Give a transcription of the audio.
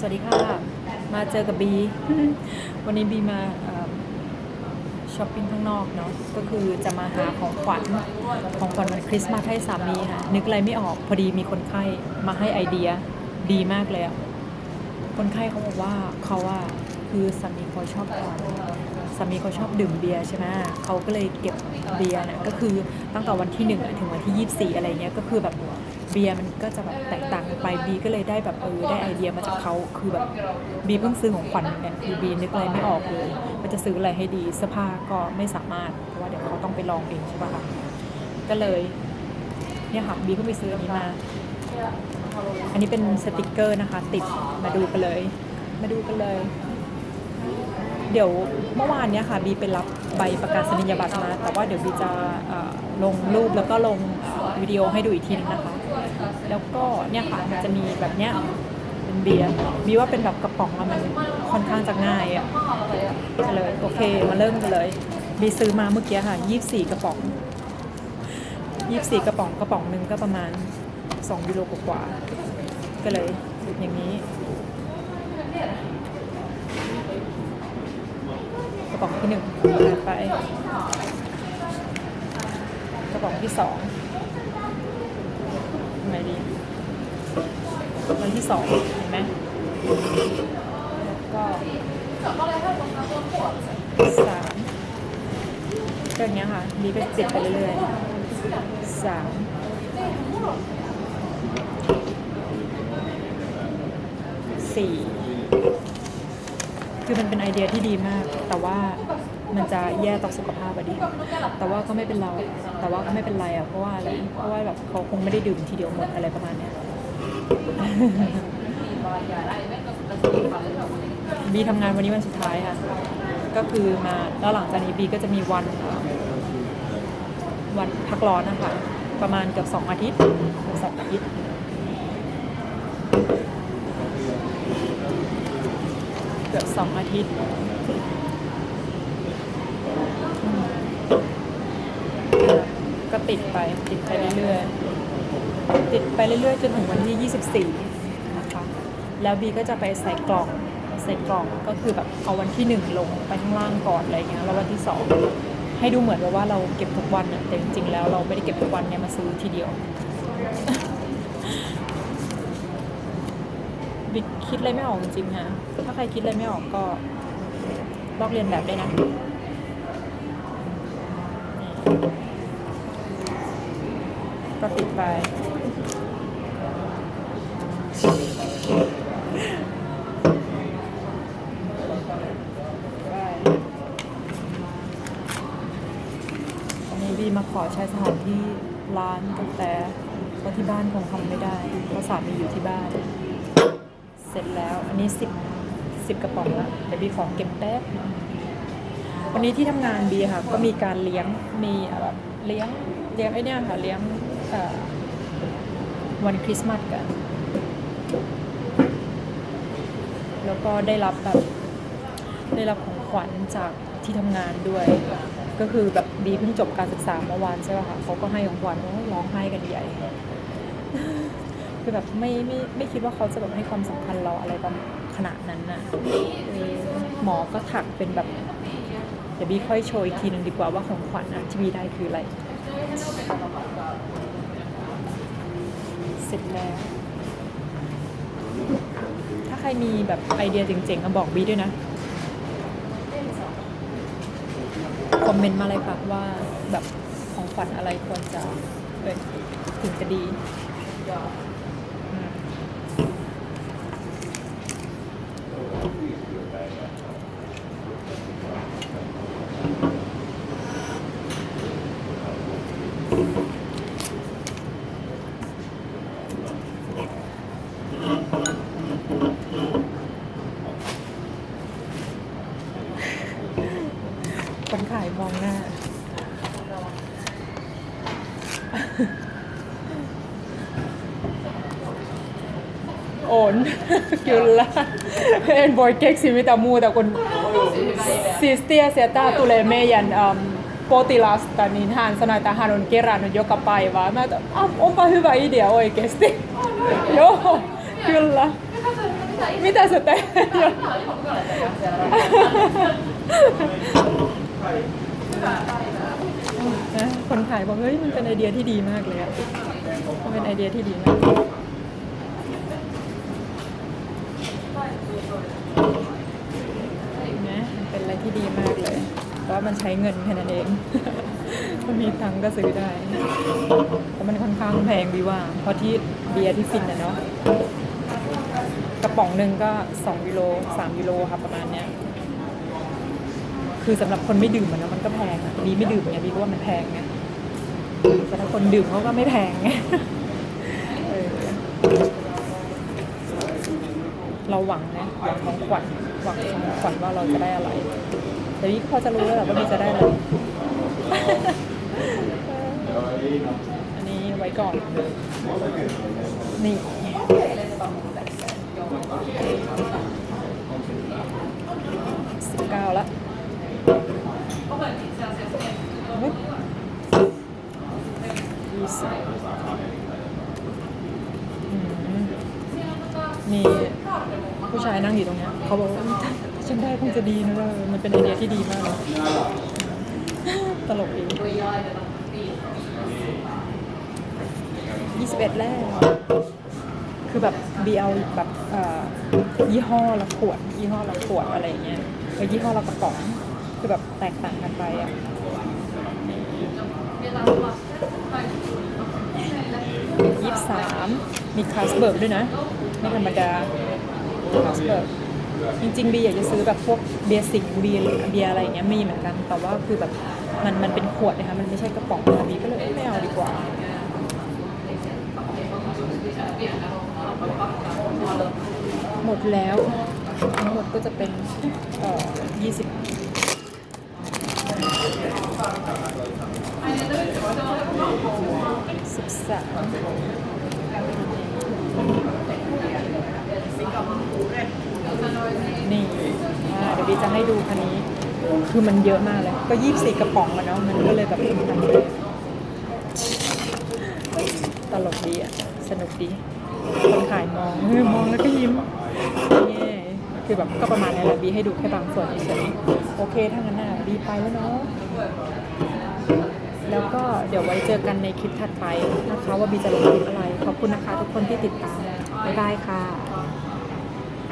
สวัสดีค่ะ มาเจอกับบี วันนี้บีมาช้อปปิ้งข้างนอกเนาะก็คือจะมาหาของขวัญของขวัญวันคริสต์มาสให้สามีค่ะ นึกอะไรไม่ออกพอดีมีคนไข้มาให้ไอเดียดีมากเลยอะคนไข้เขาบอกว่าเขาว่าคือสามีเขาชอบสามีเขาชอบดื่มเบียร์ใช่ไหมเขาก็เลยเก็บเบียร์เนี่ยก็คือตั้งแต่วันที่หนึ่งถึงวันที่ยี่สิบสี่อะไรเงี้ยก็คือแบบ เบียร์มันก็จะแบบแตกต่างกันไปบีก็เลยได้แบบเออได้ไอเดียมาจากเขาคือแบบบีเพิ่งซื้อของขวัญเนกันคือบีนึกอะไรไม่ออกเลยว่าจะซื้ออะไรให้ดีเสื้อผ้าก็ไม่สามารถเพราะว่าเดี๋ยวเขาต้องไปลองเองใช่ปะคะก็เลยเนี่ยค่ะบีก็ไปซื้ออันนี้มา อันนี้เป็นสติกเกอร์นะคะ ติดมาดูกันเลย มาดูกันเลยเดี๋ยวเมื่อวานเนี้ยค่ะบีไปรับใบประกาศนียบัตรมาแต่ว่าเดี๋ยวบีจะลงรูปแล้วก็ลงวิดีโอให้ดูอีกทีนึงนะคะ แล้วก็เนี่ยค่ะมันจะมีแบบเนี้ยเป็นเบียร์บีว่าเป็นแบบกระป๋องอะมันค่อนข้างจะง่ายอะก็เลยโอเคมาเริ่มกันเลย บีซื้อมาเมื่อกี้ค่ะ24กระป๋อง24กระป๋องกระป๋องหนึ่งก็ประมาณ2ยูโรกว่าก็เลยอย่างนี้กระป๋องที่หนึ่งไปกระป๋องที่สองทำไงดี วันที่สองเห็นไหมแล้วก็สามก็อย่างเงี้ยค่ะดีก็ติดไปเรื่อยๆสามสี่คือมันเป็นไอเดียที่ดีมาก แต่ว่ามันจะแย่ต่อสุขภาพอะดิ แต่ว่าก็ไม่เป็นเรา แต่ว่าก็ไม่เป็นไรอะเพราะว่าอะไรเพราะว่าแบบเขาคงไม่ได้ดื่มทีเดียวหมดอะไรประมาณเนี้ย บีทำงานวันนี้วันสุดท้ายค่ะ ก็คือมาแล้วหลังจากนี้บีก็จะมีวันวันพักร้อนนะคะ ประมาณเกือบสองอาทิตย์หรือสองอาทิตย์เกือบสองอาทิตย์อืม ก็ติดไปติดไปเรื่อยๆติดไปเรื่อยๆจนถึงวันที่ 24 นะคะ แล้วบีก็จะไปใส่กล่องใส่กล่องก็คือแบบเอาวันที่หนึ่งลงไปข้างล่างก่อนอะไรเงี้ยแล้ววันที่สองให้ดูเหมือนกับว่าเราเก็บทุกวันอะแต่จริงๆแล้วเราไม่ได้เก็บทุกวันเนี่ยมาซื้อทีเดียวบิ๊กคิดอะไรไม่ออกจริงๆฮะ ถ้าใครคิดอะไรไม่ออกก็ลอกเรียนแบบได้นะ ก็ติดไปได้วันนี้บีมาขอใช้สถานที่ร้านกาแฟเพราะที่บ้านคงทำไม่ได้ เพราะสามีอยู่ที่บ้าน เสร็จแล้วอันนี้สิบสิบกระป๋องละเดี๋ยวบีขอเก็บแป๊บวันนี้ที่ทำงานบีค่ะ ก็มีการเลี้ยงมีแบบเลี้ยงเลี้ยงไอ้เนี่ยค่ะเลี้ยง วันคริสต์มาสกัน แล้วก็ได้รับแบบได้รับของขวัญจากที่ทำงานด้วย ก็คือแบบบีเพิ่งจบการศึกษาเมื่อวานใช่ป่ะคะเขาก็ให้ของขวัญโอ้ยร้องไห้กันใหญ่คือแบบไม่ไม่ไม่คิดว่าเขาจะแบบให้ความสำคัญเราอะไรประมาณขนาดนั้นน่ะเออหมอก็ถักเป็นแบบเดี๋ยวบีค่อยโชว์อีกทีหนึ่งดีกว่าว่าของขวัญอะที่บีได้คืออะไร เสร็จแล้ว ถ้าใครมีแบบไอเดียเจ๋งๆก็บอกบีด้วยนะ คอมเมนต์มาเลยค่ะว่าแบบของฝันอะไรควรจะเอยถึงจะดี องหน้า on kyllä en voi keksiä mitään muuta kuin siis tiesi, että tää tulee meidän um, potilasta, niin hän sanoi, että hän on kerännyt joka päivä. Mä että, "Ah, onpa hyvä idea oikeesti. Joo, kyllä. มีแต่สเต็กนะ คนขายบอกเฮ้ยมันเป็นไอเดียที่ดีมากเลยอะมันเป็นไอเดียที่ดีมากนะมันเป็นอะไรที่ดีมากเลยเพราะมันใช้เงินแค่นั้นเองถ้ามีตังก็ซื้อได้เพราะมันค่อนข้างแพงดีว่า เพราะที่เบียร์ที่ฟินนะเนาะกระป๋องหนึ่งก็2กิโล3กิโลครับประมาณเนี้ยคือสำหรับคนไม่ดื่มมันนะมันก็แพงอะบีไม่ดื่มไงบีก็ว่ามันแพงไง แต่ถ้าคนดื่มเขาก็ไม่แพงไงเราหวังนะหวังของขวัญหวังของขวัญว่าเราจะได้อะไร แต่นี่พอจะรู้แล้วแหละว่ามีจะได้อะไรอันนี้ไว้ก่อน นี่สิบเก้าละ ยี่สิบอืมมีผู้ชายนั่งอยู่ตรงเนี้ยเขาบอกว่าฉันได้คงจะดีนะเว้ยมันเป็นไอเดียที่ดีมากเลยตลกดียี่สิบเอ็ดแล้วคือแบบบีเอาแบบยี่ห้อละขวด ยี่ห้อละขวดอะไรอย่างเงี้ยแล้วยี่ห้อละกระป๋องคือแบบแตกต่างกันไปอะ ยี่สามมีคลาสเบิร์กด้วยนะ ไม่ธรรมดาคลาสเบิร์กจริงๆบีอยากจะซื้อแบบพวกเบียร์สิงเบียร์เบียร์อะไรอย่างเงี้ยมีเหมือนกัน แต่ว่าคือแบบมันมันเป็นขวดนะคะมันไม่ใช่กระป๋องบีก็เลยเอ้ยไม่เอาดีกว่าหมดแล้วทั้งหมดก็จะเป็นเอ่อยี่สิบ สิบสามนี่อ่าเดี๋ยวบีจะให้ดูคันนี้ คือมันเยอะมากเลย ก็ยี่สี่กระป๋องอะเนาะ มันก็เลยแบบทำเลยตลกดีอะสนุกดีคนขายมองเออมองแล้วก็ยิ้มนี่คือแบบก็ประมาณนี้แหละบีให้ดูแค่บางส่วนเฉยโอเคถ้างั้นน่ะบีไปแล้วเนาะ แล้วก็เดี๋ยวไว้เจอกันในคลิปถัดไปนะคะ ว่าบีจะลงคลิปอะไร ขอบคุณนะคะทุกคนที่ติดตาม บ๊ายบายค่ะ